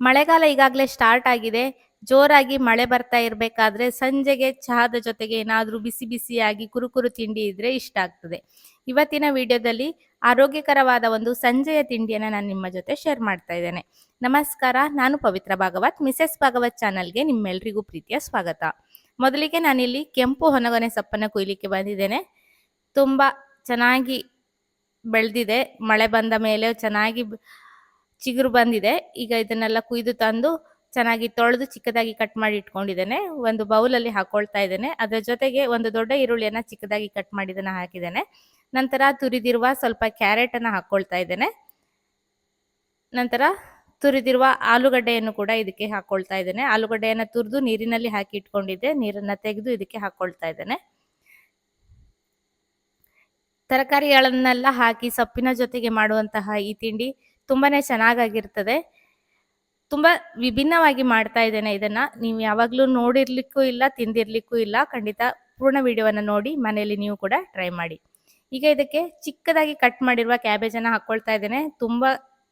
ಮಳೆಗಾಲ ಈಗಾಗಲೇ ಸ್ಟಾರ್ಟ್ ಆಗಿದೆ. ಜೋರಾಗಿ ಮಳೆ ಬರ್ತಾ ಇರಬೇಕಾದ್ರೆ ಸಂಜೆಗೆ ಚಹಾದ ಜೊತೆಗೆ ಏನಾದರೂ ಬಿಸಿ ಬಿಸಿಯಾಗಿ ಕುರುಕುರು ತಿಂಡಿ ಇದ್ರೆ ಇಷ್ಟ ಆಗ್ತದೆ. ಇವತ್ತಿನ ವಿಡಿಯೋದಲ್ಲಿ ಆರೋಗ್ಯಕರವಾದ ಒಂದು ಸಂಜೆಯ ತಿಂಡಿಯನ್ನು ನಾನು ನಿಮ್ಮ ಜೊತೆ ಶೇರ್ ಮಾಡ್ತಾ ಇದ್ದೇನೆ. ನಮಸ್ಕಾರ, ನಾನು ಪವಿತ್ರ ಭಾಗವತ್ ಮಿಸ್ಸೆಸ್ ಭಾಗವತ್ ಚಾನಲ್ಗೆ ನಿಮ್ಮೆಲ್ರಿಗೂ ಪ್ರೀತಿಯ ಸ್ವಾಗತ. ಮೊದಲಿಗೆ ನಾನಿಲ್ಲಿ ಕೆಂಪು ಹೊನಗೊನೆ ಸೊಪ್ಪನ್ನು ಕೊಯ್ಲಿಕ್ಕೆ ಬಂದಿದ್ದೇನೆ. ತುಂಬ ಚೆನ್ನಾಗಿ ಬೆಳೆದಿದೆ. ಮಳೆ ಬಂದ ಮೇಲೆ ಚೆನ್ನಾಗಿ ಚಿಗುರು ಬಂದಿದೆ. ಈಗ ಇದನ್ನೆಲ್ಲ ಕುಯ್ದು ತಂದು ಚೆನ್ನಾಗಿ ತೊಳೆದು ಚಿಕ್ಕದಾಗಿ ಕಟ್ ಮಾಡಿ ಇಟ್ಕೊಂಡಿದ್ದೇನೆ. ಒಂದು ಬೌಲಲ್ಲಿ ಹಾಕೊಳ್ತಾ ಇದ್ದೇನೆ. ಅದರ ಜೊತೆಗೆ ಒಂದು ದೊಡ್ಡ ಈರುಳ್ಳಿಯನ್ನ ಚಿಕ್ಕದಾಗಿ ಕಟ್ ಮಾಡಿದನ್ನ ಹಾಕಿದ್ದೇನೆ. ನಂತರ ತುರಿದಿರುವ ಸ್ವಲ್ಪ ಕ್ಯಾರೆಟ್ ಅನ್ನ ಹಾಕೊಳ್ತಾ ಇದ್ದೇನೆ. ನಂತರ ತುರಿದಿರುವ ಆಲೂಗಡ್ಡೆಯನ್ನು ಕೂಡ ಇದಕ್ಕೆ ಹಾಕೊಳ್ತಾ ಇದ್ದೇನೆ. ಆಲೂಗಡ್ಡೆಯನ್ನ ತುರಿದು ನೀರಿನಲ್ಲಿ ಹಾಕಿ ಇಟ್ಕೊಂಡಿದ್ದೆ. ನೀರನ್ನ ತೆಗೆದು ಇದಕ್ಕೆ ಹಾಕೊಳ್ತಾ ಇದ್ದೇನೆ. ತರಕಾರಿಗಳನ್ನೆಲ್ಲ ಹಾಕಿ ಸೊಪ್ಪಿನ ಜೊತೆಗೆ ಮಾಡುವಂತಹ ಈ ತಿಂಡಿ ತುಂಬಾನೇ ಚೆನ್ನಾಗಾಗಿರ್ತದೆ. ತುಂಬ ವಿಭಿನ್ನವಾಗಿ ಮಾಡ್ತಾ ಇದ್ದೇನೆ ಇದನ್ನ. ನೀವು ಯಾವಾಗಲೂ ನೋಡಿರ್ಲಿಕ್ಕೂ ಇಲ್ಲ, ತಿಂದಿರ್ಲಿಕ್ಕೂ ಇಲ್ಲ. ಖಂಡಿತ ಪೂರ್ಣ ವಿಡಿಯೋವನ್ನು ನೋಡಿ ಮನೆಯಲ್ಲಿ ನೀವು ಕೂಡ ಟ್ರೈ ಮಾಡಿ. ಈಗ ಇದಕ್ಕೆ ಚಿಕ್ಕದಾಗಿ ಕಟ್ ಮಾಡಿರುವ ಕ್ಯಾಬೇಜ್ ಹಾಕ್ಕೊಳ್ತಾ ಇದ್ದೇನೆ. ತುಂಬ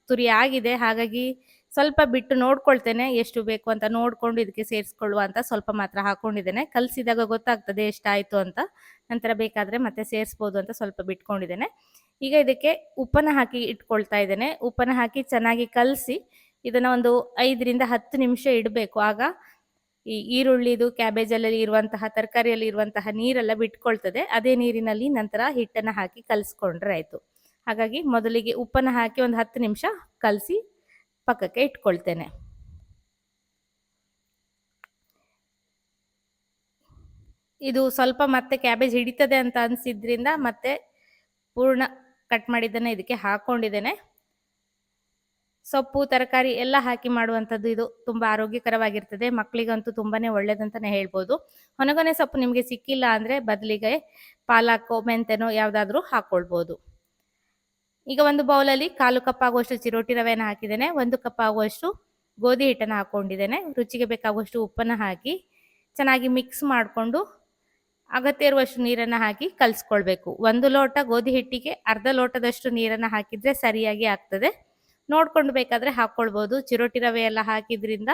ತುರಿ ಆಗಿದೆ. ಹಾಗಾಗಿ ಸ್ವಲ್ಪ ಬಿಟ್ಟು ನೋಡ್ಕೊಳ್ತೇನೆ. ಎಷ್ಟು ಬೇಕು ಅಂತ ನೋಡ್ಕೊಂಡು ಇದಕ್ಕೆ ಸೇರಿಸ್ಕೊಳ್ಳುವ ಅಂತ ಸ್ವಲ್ಪ ಮಾತ್ರ ಹಾಕೊಂಡಿದ್ದೇನೆ. ಕಲಸಿದಾಗ ಗೊತ್ತಾಗ್ತದೆ ಎಷ್ಟಾಯಿತು ಅಂತ. ನಂತರ ಬೇಕಾದ್ರೆ ಮತ್ತೆ ಸೇರಿಸ್ಬೋದು ಅಂತ ಸ್ವಲ್ಪ ಬಿಟ್ಕೊಂಡಿದ್ದೇನೆ. ಈಗ ಇದಕ್ಕೆ ಉಪ್ಪನ್ನು ಹಾಕಿ ಇಟ್ಕೊಳ್ತಾ ಇದ್ದೇನೆ. ಉಪ್ಪನ್ನು ಹಾಕಿ ಚೆನ್ನಾಗಿ ಕಲಸಿ ಇದನ್ನು ಒಂದು ಐದರಿಂದ ಹತ್ತು ನಿಮಿಷ ಇಡಬೇಕು. ಆಗ ಈ ಈರುಳ್ಳಿದು ಕ್ಯಾಬೇಜಲ್ಲಿ ಇರುವಂತಹ, ತರಕಾರಿಯಲ್ಲಿ ಇರುವಂತಹ ನೀರೆಲ್ಲ ಬಿಟ್ಕೊಳ್ತದೆ. ಅದೇ ನೀರಿನಲ್ಲಿ ನಂತರ ಹಿಟ್ಟನ್ನು ಹಾಕಿ ಕಲಿಸ್ಕೊಂಡ್ರೆ ಆಯಿತು. ಹಾಗಾಗಿ ಮೊದಲಿಗೆ ಉಪ್ಪನ್ನು ಹಾಕಿ ಒಂದು ಹತ್ತು ನಿಮಿಷ ಕಲಸಿ ಪಕ್ಕಕ್ಕೆ ಇಟ್ಕೊಳ್ತೇನೆ. ಇದು ಸ್ವಲ್ಪ ಮತ್ತೆ ಕ್ಯಾಬೇಜ್ ಹಿಡಿತದೆ ಅಂತ ಅನಿಸಿದ್ರಿಂದ ಮತ್ತೆ ಪೂರ್ಣ ಕಟ್ ಮಾಡಿದ್ದನ್ನು ಇದಕ್ಕೆ ಹಾಕೊಂಡಿದ್ದೇನೆ. ಸೊಪ್ಪು, ತರಕಾರಿ ಎಲ್ಲ ಹಾಕಿ ಮಾಡುವಂಥದ್ದು ಇದು ತುಂಬ ಆರೋಗ್ಯಕರವಾಗಿರ್ತದೆ. ಮಕ್ಕಳಿಗಂತೂ ತುಂಬಾ ಒಳ್ಳೇದಂತಲೇ ಹೇಳ್ಬೋದು. ಹೊನಗೊನೆ ಸೊಪ್ಪು ನಿಮಗೆ ಸಿಕ್ಕಿಲ್ಲ ಅಂದರೆ ಬದಲಿಗೆ ಪಾಲಕೋ, ಮೆಂತೆನೋ ಯಾವುದಾದ್ರೂ ಹಾಕ್ಕೊಳ್ಬೋದು ಈಗ ಒಂದು ಬೌಲಲ್ಲಿ ಕಾಲು ಕಪ್ ಆಗುವಷ್ಟು ಚಿರೋಟಿ ರವೆಯನ್ನು ಹಾಕಿದ್ದೇನೆ. ಒಂದು ಕಪ್ ಆಗುವಷ್ಟು ಗೋಧಿ ಹಿಟ್ಟನ್ನು ಹಾಕೊಂಡಿದ್ದೇನೆ. ರುಚಿಗೆ ಬೇಕಾಗುವಷ್ಟು ಉಪ್ಪನ್ನು ಹಾಕಿ ಚೆನ್ನಾಗಿ ಮಿಕ್ಸ್ ಮಾಡಿಕೊಂಡು ಅಗತ್ಯ ಇರುವಷ್ಟು ನೀರನ್ನು ಹಾಕಿ ಕಲಿಸ್ಕೊಳ್ಬೇಕು. ಒಂದು ಲೋಟ ಗೋಧಿ ಹಿಟ್ಟಿಗೆ ಅರ್ಧ ಲೋಟದಷ್ಟು ನೀರನ್ನು ಹಾಕಿದರೆ ಸರಿಯಾಗಿ ಆಗ್ತದೆ. ನೋಡ್ಕೊಂಡು ಬೇಕಾದರೆ ಹಾಕ್ಕೊಳ್ಬೋದು. ಚಿರೋಟಿ ರವೆ ಎಲ್ಲ ಹಾಕಿದ್ರಿಂದ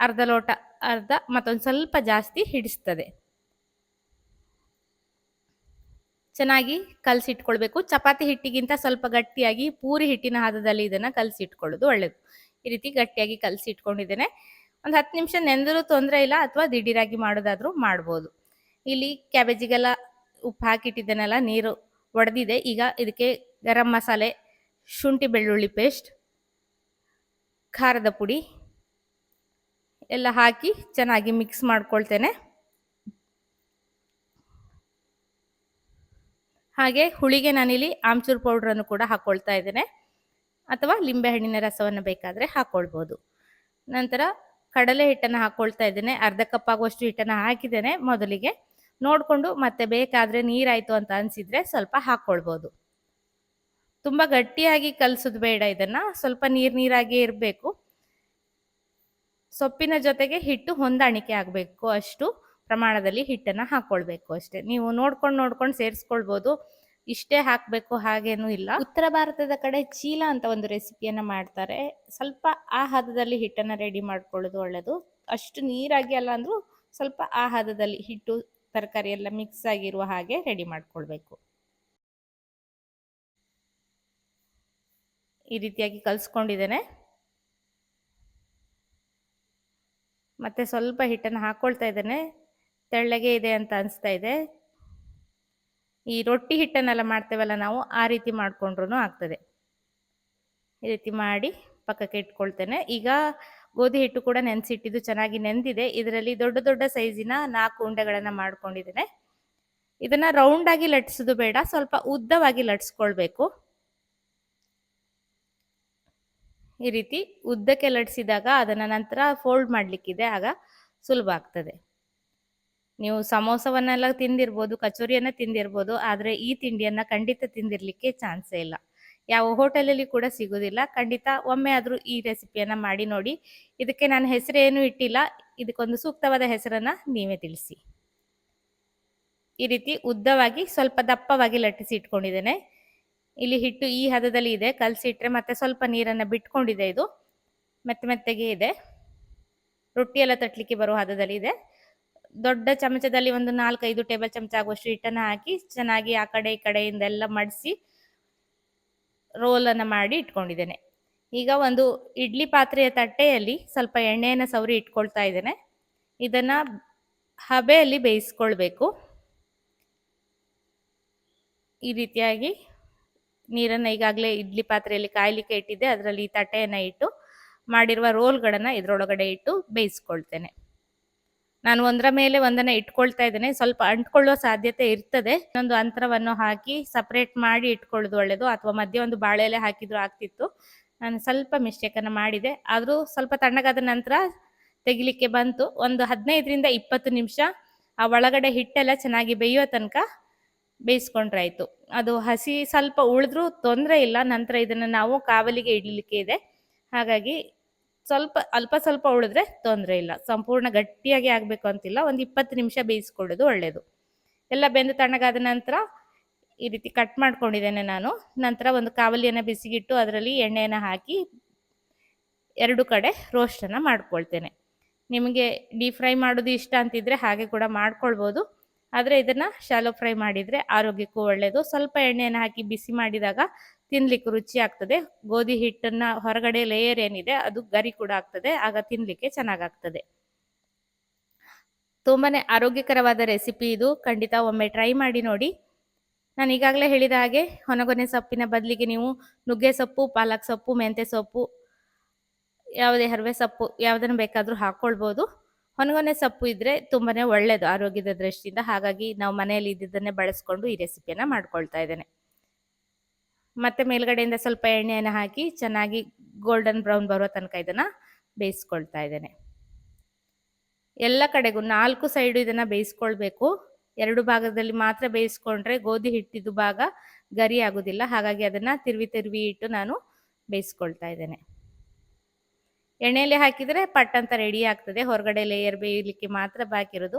ಅರ್ಧ ಲೋಟ, ಅರ್ಧ ಮತ್ತೊಂದು ಸ್ವಲ್ಪ ಜಾಸ್ತಿ ಹಿಡಿಸ್ತದೆ. ಚೆನ್ನಾಗಿ ಕಲಸಿಟ್ಕೊಳ್ಬೇಕು. ಚಪಾತಿ ಹಿಟ್ಟಿಗಿಂತ ಸ್ವಲ್ಪ ಗಟ್ಟಿಯಾಗಿ ಪೂರಿ ಹಿಟ್ಟಿನ ಹದದಲ್ಲಿ ಇದನ್ನು ಕಲಸಿಟ್ಕೊಳ್ಳೋದು ಒಳ್ಳೆಯದು ಈ ರೀತಿ ಗಟ್ಟಿಯಾಗಿ ಕಲಸಿ ಇಟ್ಕೊಂಡಿದ್ದೇನೆ ಒಂದು ಹತ್ತು ನಿಮಿಷ ನೆಂದರೂ ತೊಂದರೆ ಇಲ್ಲ, ಅಥವಾ ದಿಢೀರಾಗಿ ಮಾಡೋದಾದರೂ ಮಾಡ್ಬೋದು. ಇಲ್ಲಿ ಕ್ಯಾಬೇಜಿಗೆಲ್ಲ ಉಪ್ಪು ಹಾಕಿಟ್ಟಿದ್ದೇನೆಲ್ಲ, ನೀರು ಒಡೆದಿದೆ. ಈಗ ಇದಕ್ಕೆ ಗರಂ ಮಸಾಲೆ, ಶುಂಠಿ ಬೆಳ್ಳುಳ್ಳಿ ಪೇಸ್ಟ್, ಖಾರದ ಪುಡಿ ಎಲ್ಲ ಹಾಕಿ ಚೆನ್ನಾಗಿ ಮಿಕ್ಸ್ ಮಾಡ್ಕೊಳ್ತೇನೆ. ಹಾಗೆ ಹುಳಿಗೆ ನಾನಿಲ್ಲಿ ಆಮ್ಚೂರ್ ಪೌಡ್ರನ್ನು ಕೂಡ ಹಾಕ್ಕೊಳ್ತಾ ಇದ್ದೇನೆ. ಅಥವಾ ಲಿಂಬೆಹಣ್ಣಿನ ರಸವನ್ನು ಬೇಕಾದರೆ ಹಾಕೊಳ್ಬೋದು. ನಂತರ ಕಡಲೆ ಹಿಟ್ಟನ್ನು ಹಾಕ್ಕೊಳ್ತಾ ಇದ್ದೇನೆ. ಅರ್ಧ ಕಪ್ ಆಗುವಷ್ಟು ಹಿಟ್ಟನ್ನು ಹಾಕಿದ್ದೇನೆ ಮೊದಲಿಗೆ. ನೋಡಿಕೊಂಡು ಮತ್ತೆ ಬೇಕಾದರೆ ನೀರಾಯಿತು ಅಂತ ಅನಿಸಿದರೆ ಸ್ವಲ್ಪ ಹಾಕ್ಕೊಳ್ಬೋದು ತುಂಬ ಗಟ್ಟಿಯಾಗಿ ಕಲಿಸೋದು ಬೇಡ ಇದನ್ನು. ಸ್ವಲ್ಪ ನೀರು ನೀರಾಗಿ ಇರಬೇಕು. ಸೊಪ್ಪಿನ ಜೊತೆಗೆ ಹಿಟ್ಟು ಹೊಂದಾಣಿಕೆ ಆಗಬೇಕು ಅಷ್ಟು. ಪ್ರಮಾಣದಲ್ಲಿ ಹಿಟ್ಟನ್ನು ಹಾಕ್ಕೊಳ್ಬೇಕು ಅಷ್ಟೇ. ನೀವು ನೋಡ್ಕೊಂಡು ನೋಡ್ಕೊಂಡು ಸೇರಿಸ್ಕೊಳ್ಬೋದು. ಇಷ್ಟೇ ಹಾಕಬೇಕು ಹಾಗೇನೂ ಇಲ್ಲ. ಉತ್ತರ ಭಾರತದ ಕಡೆ ಚೀಲ ಅಂತ ಒಂದು ರೆಸಿಪಿಯನ್ನು ಮಾಡ್ತಾರೆ. ಸ್ವಲ್ಪ ಆ ಹದದಲ್ಲಿ ಹಿಟ್ಟನ್ನು ರೆಡಿ ಮಾಡ್ಕೊಳ್ಳೋದು ಒಳ್ಳೆಯದು ಅಷ್ಟು ನೀರಾಗಿ ಅಲ್ಲ ಅಂದರೂ ಸ್ವಲ್ಪ ಆ ಹದದಲ್ಲಿ ಹಿಟ್ಟು ತರಕಾರಿ ಎಲ್ಲ ಮಿಕ್ಸ್ ಆಗಿರುವ ಹಾಗೆ ರೆಡಿ ಮಾಡ್ಕೊಳ್ಬೇಕು. ಈ ರೀತಿಯಾಗಿ ಕಲಿಸ್ಕೊಂಡಿದ್ದೇನೆ. ಮತ್ತೆ ಸ್ವಲ್ಪ ಹಿಟ್ಟನ್ನು ಹಾಕ್ಕೊಳ್ತಾ ಇದ್ದೇನೆ. ತೆಳ್ಳಗೆ ಇದೆ ಅಂತ ಅನಿಸ್ತಾ ಇದೆ. ಈ ರೊಟ್ಟಿ ಹಿಟ್ಟನ್ನೆಲ್ಲ ಮಾಡ್ತೇವಲ್ಲ ನಾವು, ಆ ರೀತಿ ಮಾಡಿಕೊಂಡ್ರೂ ಆಗ್ತದೆ. ಈ ರೀತಿ ಮಾಡಿ ಪಕ್ಕಕ್ಕೆ ಇಟ್ಕೊಳ್ತೇನೆ. ಈಗ ಗೋಧಿ ಹಿಟ್ಟು ಕೂಡ ನೆನೆಸಿಟ್ಟಿದ್ದು ಚೆನ್ನಾಗಿ ನೆಂದಿದೆ. ಇದರಲ್ಲಿ ದೊಡ್ಡ ದೊಡ್ಡ ಸೈಜಿನ ನಾಲ್ಕು ಉಂಡೆಗಳನ್ನು ಮಾಡ್ಕೊಂಡಿದ್ದೇನೆ. ಇದನ್ನ ರೌಂಡ್ ಆಗಿ ಲಟ್ಸೋದು ಬೇಡ, ಸ್ವಲ್ಪ ಉದ್ದವಾಗಿ ಲಟ್ಸ್ಕೊಳ್ಬೇಕು. ಈ ರೀತಿ ಉದ್ದಕ್ಕೆ ಲಟ್ಸಿದಾಗ ಅದನ್ನ ನಂತರ ಫೋಲ್ಡ್ ಮಾಡಲಿಕ್ಕಿದೆ, ಆಗ ಸುಲಭ ಆಗ್ತದೆ. ನೀವು ಸಮೋಸವನ್ನೆಲ್ಲ ತಿಂದಿರ್ಬೋದು, ಕಚೋರಿಯನ್ನ ತಿಂದಿರ್ಬೋದು, ಆದರೆ ಈ ತಿಂಡಿಯನ್ನ ಖಂಡಿತ ತಿಂದಿರ್ಲಿಕ್ಕೆ ಚಾನ್ಸೇ ಇಲ್ಲ. ಯಾವ ಹೋಟೆಲಲ್ಲಿ ಕೂಡ ಸಿಗೋದಿಲ್ಲ. ಖಂಡಿತ ಒಮ್ಮೆ ಆದರೂ ಈ ರೆಸಿಪಿಯನ್ನು ಮಾಡಿ ನೋಡಿ. ಇದಕ್ಕೆ ನಾನು ಹೆಸರೇನು ಇಟ್ಟಿಲ್ಲ. ಇದಕ್ಕೊಂದು ಸೂಕ್ತವಾದ ಹೆಸರನ್ನು ನೀವೇ ತಿಳಿಸಿ. ಈ ರೀತಿ ಉದ್ದವಾಗಿ ಸ್ವಲ್ಪ ದಪ್ಪವಾಗಿ ಲಟ್ಟಿಸಿ ಇಟ್ಕೊಂಡಿದ್ದೇನೆ. ಇಲ್ಲಿ ಹಿಟ್ಟು ಈ ಹದದಲ್ಲಿ ಇದೆ. ಕಲಸಿಟ್ರೆ ಮತ್ತೆ ಸ್ವಲ್ಪ ನೀರನ್ನು ಬಿಟ್ಕೊಂಡಿದೆ ಇದು. ಮೆತ್ತ ಮೆತ್ತಗೆ ಇದೆ. ರೊಟ್ಟಿ ಎಲ್ಲ ತಟ್ಟಲಿಕ್ಕೆ ಬರುವ ಹದದಲ್ಲಿ ಇದೆ. ದೊಡ್ಡ ಚಮಚದಲ್ಲಿ ಒಂದು ನಾಲ್ಕೈದು ಟೇಬಲ್ ಚಮಚ ಆಗುವಷ್ಟು ಹಿಟ್ಟನ್ನು ಹಾಕಿ ಚೆನ್ನಾಗಿ ಆ ಕಡೆ ಈ ಕಡೆಯಿಂದ ಎಲ್ಲ ಮಡಿಸಿ ರೋಲನ್ನು ಮಾಡಿ ಇಟ್ಕೊಂಡಿದ್ದೇನೆ. ಈಗ ಒಂದು ಇಡ್ಲಿ ಪಾತ್ರೆಯ ತಟ್ಟೆಯಲ್ಲಿ ಸ್ವಲ್ಪ ಎಣ್ಣೆಯನ್ನು ಸವರಿ ಇಟ್ಕೊಳ್ತಾ ಇದ್ದೇನೆ. ಇದನ್ನು ಹಬೆಯಲ್ಲಿ ಬೇಯಿಸ್ಕೊಳ್ಬೇಕು. ಈ ರೀತಿಯಾಗಿ ನೀರನ್ನು ಈಗಾಗಲೇ ಇಡ್ಲಿ ಪಾತ್ರೆಯಲ್ಲಿ ಕಾಯಲಿಕ್ಕೆ ಇಟ್ಟಿದ್ದೆ. ಅದರಲ್ಲಿ ತಟ್ಟೆಯನ್ನು ಇಟ್ಟು ಮಾಡಿರುವ ರೋಲ್ಗಳನ್ನು ಇದರೊಳಗಡೆ ಇಟ್ಟು ಬೇಯಿಸ್ಕೊಳ್ತೇನೆ. ನಾನು ಒಂದರ ಮೇಲೆ ಒಂದನ್ನು ಇಟ್ಕೊಳ್ತಾ ಇದ್ದೇನೆ. ಸ್ವಲ್ಪ ಅಂಟ್ಕೊಳ್ಳೋ ಸಾಧ್ಯತೆ ಇರ್ತದೆ. ಒಂದು ಅಂತರವನ್ನು ಹಾಕಿ ಸಪ್ರೇಟ್ ಮಾಡಿ ಇಟ್ಕೊಳ್ಳೋದು ಒಳ್ಳೆಯದು ಅಥವಾ ಮಧ್ಯೆ ಒಂದು ಬಾಳೆಲೆ ಹಾಕಿದ್ರು ಆಗ್ತಿತ್ತು. ನಾನು ಸ್ವಲ್ಪ ಮಿಸ್ಟೇಕನ್ನು ಮಾಡಿದೆ. ಆದರೂ ಸ್ವಲ್ಪ ತಣ್ಣಗಾದ ನಂತರ ತೆಗಿಲಿಕ್ಕೆ ಬಂತು. ಒಂದು ಹದಿನೈದರಿಂದ ಇಪ್ಪತ್ತು ನಿಮಿಷ ಆ ಒಳಗಡೆ ಹಿಟ್ಟೆಲ್ಲ ಚೆನ್ನಾಗಿ ಬೇಯುವ ತನಕ ಬೇಯಿಸ್ಕೊಂಡ್ರಾಯ್ತು. ಅದು ಹಸಿ ಸ್ವಲ್ಪ ಉಳಿದ್ರೂ ತೊಂದರೆ ಇಲ್ಲ. ನಂತರ ಇದನ್ನು ನಾವು ಕಾವಲಿಗೆ ಇಡಲಿಕ್ಕೆ ಇದೆ. ಹಾಗಾಗಿ ಸ್ವಲ್ಪ, ಅಲ್ಪ ಸ್ವಲ್ಪ ಉಳಿದ್ರೆ ತೊಂದರೆ ಇಲ್ಲ. ಸಂಪೂರ್ಣ ಗಟ್ಟಿಯಾಗಿ ಆಗಬೇಕು ಅಂತಿಲ್ಲ. ಒಂದು ಇಪ್ಪತ್ತು ನಿಮಿಷ ಬೇಯಿಸ್ಕೊಳ್ಳೋದು ಒಳ್ಳೆಯದು ಎಲ್ಲ ಬೆಂದು ತಣ್ಣಗಾದ ನಂತರ ಈ ರೀತಿ ಕಟ್ ಮಾಡ್ಕೊಂಡಿದ್ದೇನೆ ನಾನು. ನಂತರ ಒಂದು ಕಾವಲಿಯನ್ನು ಬಿಸಿಗಿಟ್ಟು ಅದರಲ್ಲಿ ಎಣ್ಣೆಯನ್ನು ಹಾಕಿ ಎರಡು ಕಡೆ ರೋಸ್ಟನ್ನು ಮಾಡ್ಕೊಳ್ತೇನೆ. ನಿಮಗೆ ಡೀಪ್ ಫ್ರೈ ಮಾಡೋದು ಇಷ್ಟ ಅಂತಿದ್ರೆ ಹಾಗೆ ಕೂಡ ಮಾಡ್ಕೊಳ್ಬೋದು. ಆದರೆ ಇದನ್ನು ಶಾಲೋ ಫ್ರೈ ಮಾಡಿದರೆ ಆರೋಗ್ಯಕ್ಕೂ ಒಳ್ಳೆಯದು ಸ್ವಲ್ಪ ಎಣ್ಣೆಯನ್ನು ಹಾಕಿ ಬಿಸಿ ಮಾಡಿದಾಗ ತಿನ್ಲಿಕ್ಕೆ ರುಚಿ ಆಗ್ತದೆ. ಗೋಧಿ ಹಿಟ್ಟನ್ನ ಹೊರಗಡೆ ಲೇಯರ್ ಏನಿದೆ ಅದು ಗರಿ ಕೂಡ ಆಗ್ತದೆ. ಆಗ ತಿನ್ಲಿಕ್ಕೆ ಚೆನ್ನಾಗಾಗ್ತದೆ. ತುಂಬಾನೇ ಆರೋಗ್ಯಕರವಾದ ರೆಸಿಪಿ ಇದು. ಖಂಡಿತ ಒಮ್ಮೆ ಟ್ರೈ ಮಾಡಿ ನೋಡಿ. ನಾನು ಈಗಾಗಲೇ ಹೇಳಿದ ಹಾಗೆ ಹೊನಗೊನೆ ಸೊಪ್ಪಿನ ಬದಲಿಗೆ ನೀವು ನುಗ್ಗೆ ಸೊಪ್ಪು, ಪಾಲಕ್ ಸೊಪ್ಪು ಮೆಂತೆ ಸೊಪ್ಪು, ಯಾವುದೇ ಹರವೆ ಸೊಪ್ಪು ಯಾವುದನ್ನು ಬೇಕಾದರೂ ಹಾಕ್ಕೊಳ್ಬೋದು ಹೊನಗೊನೆ ಸೊಪ್ಪು ಇದ್ದರೆ ತುಂಬಾ ಒಳ್ಳೆಯದು ಆರೋಗ್ಯದ ದೃಷ್ಟಿಯಿಂದ. ಹಾಗಾಗಿ ನಾವು ಮನೆಯಲ್ಲಿ ಇದ್ದಿದ್ದನ್ನೇ ಬಳಸ್ಕೊಂಡು ಈ ರೆಸಿಪಿಯನ್ನು ಮಾಡ್ಕೊಳ್ತಾ ಇದ್ದೇನೆ. ಮತ್ತೆ ಮೇಲ್ಗಡೆಯಿಂದ ಸ್ವಲ್ಪ ಎಣ್ಣೆಯನ್ನು ಹಾಕಿ ಚೆನ್ನಾಗಿ ಗೋಲ್ಡನ್ ಬ್ರೌನ್ ಬರೋ ತನಕ ಇದನ್ನು ಬೇಯಿಸ್ಕೊಳ್ತಾ ಇದ್ದೇನೆ. ಎಲ್ಲ ಕಡೆಗೂ ನಾಲ್ಕು ಸೈಡು ಇದನ್ನು ಬೇಯಿಸ್ಕೊಳ್ಬೇಕು. ಎರಡು ಭಾಗದಲ್ಲಿ ಮಾತ್ರ ಬೇಯಿಸ್ಕೊಂಡ್ರೆ ಗೋಧಿ ಹಿಟ್ಟಿದ್ದು ಭಾಗ ಗರಿ ಆಗೋದಿಲ್ಲ. ಹಾಗಾಗಿ ಅದನ್ನು ತಿರುವಿ ತಿರುವಿ ಇಟ್ಟು ನಾನು ಬೇಯಿಸ್ಕೊಳ್ತಾ ಇದ್ದೇನೆ. ಎಣ್ಣೆಯಲ್ಲಿ ಹಾಕಿದರೆ ಪಟ್ ಅಂತ ರೆಡಿ ಆಗ್ತದೆ. ಹೊರಗಡೆ ಲೇಯರ್ ಬೇಯಲಿಕ್ಕೆ ಮಾತ್ರ ಬಾಕಿರೋದು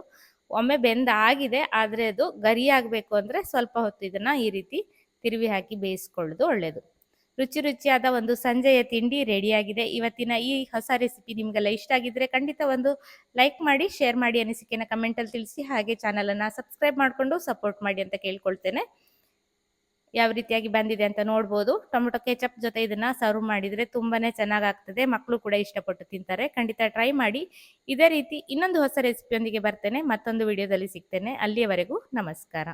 ಒಮ್ಮೆ ಬೆಂದಾಗಿದೆ, ಆದರೆ ಅದು ಗರಿ ಆಗಬೇಕು ಅಂದರೆ ಸ್ವಲ್ಪ ಹೊತ್ತು ಇದನ್ನು ಈ ರೀತಿ ತಿರುವಿ ಹಾಕಿ ಬೇಯಿಸ್ಕೊಳ್ಳೋದು ಒಳ್ಳೆಯದು ರುಚಿ ರುಚಿಯಾದ ಒಂದು ಸಂಜೆಯ ತಿಂಡಿ ರೆಡಿಯಾಗಿದೆ ಇವತ್ತಿನ ಈ ಹೊಸ ರೆಸಿಪಿ ನಿಮಗೆಲ್ಲ ಇಷ್ಟ ಆಗಿದ್ದರೆ ಖಂಡಿತ ಒಂದು ಲೈಕ್ ಮಾಡಿ ಶೇರ್ ಮಾಡಿ ಅನಿಸಿಕೆನ ಕಮೆಂಟಲ್ಲಿ ತಿಳಿಸಿ. ಹಾಗೆ ಚಾನಲನ್ನು ಸಬ್ಸ್ಕ್ರೈಬ್ ಮಾಡಿಕೊಂಡು ಸಪೋರ್ಟ್ ಮಾಡಿ ಅಂತ ಕೇಳ್ಕೊಳ್ತೇನೆ. ಯಾವ ರೀತಿಯಾಗಿ ಬಂದಿದೆ ಅಂತ ನೋಡ್ಬೋದು. ಟೊಮೊಟೊ ಕೆಚಪ್ ಜೊತೆ ಇದನ್ನು ಸರ್ವ್ ಮಾಡಿದರೆ ತುಂಬಾ ಚೆನ್ನಾಗಾಗ್ತದೆ. ಮಕ್ಕಳು ಕೂಡ ಇಷ್ಟಪಟ್ಟು ತಿಂತಾರೆ. ಖಂಡಿತ ಟ್ರೈ ಮಾಡಿ. ಇದೇ ರೀತಿ ಇನ್ನೊಂದು ಹೊಸ ರೆಸಿಪಿಯೊಂದಿಗೆ ಬರ್ತೇನೆ. ಮತ್ತೊಂದು ವಿಡಿಯೋದಲ್ಲಿ ಸಿಗ್ತೇನೆ. ಅಲ್ಲಿಯವರೆಗೂ ನಮಸ್ಕಾರ.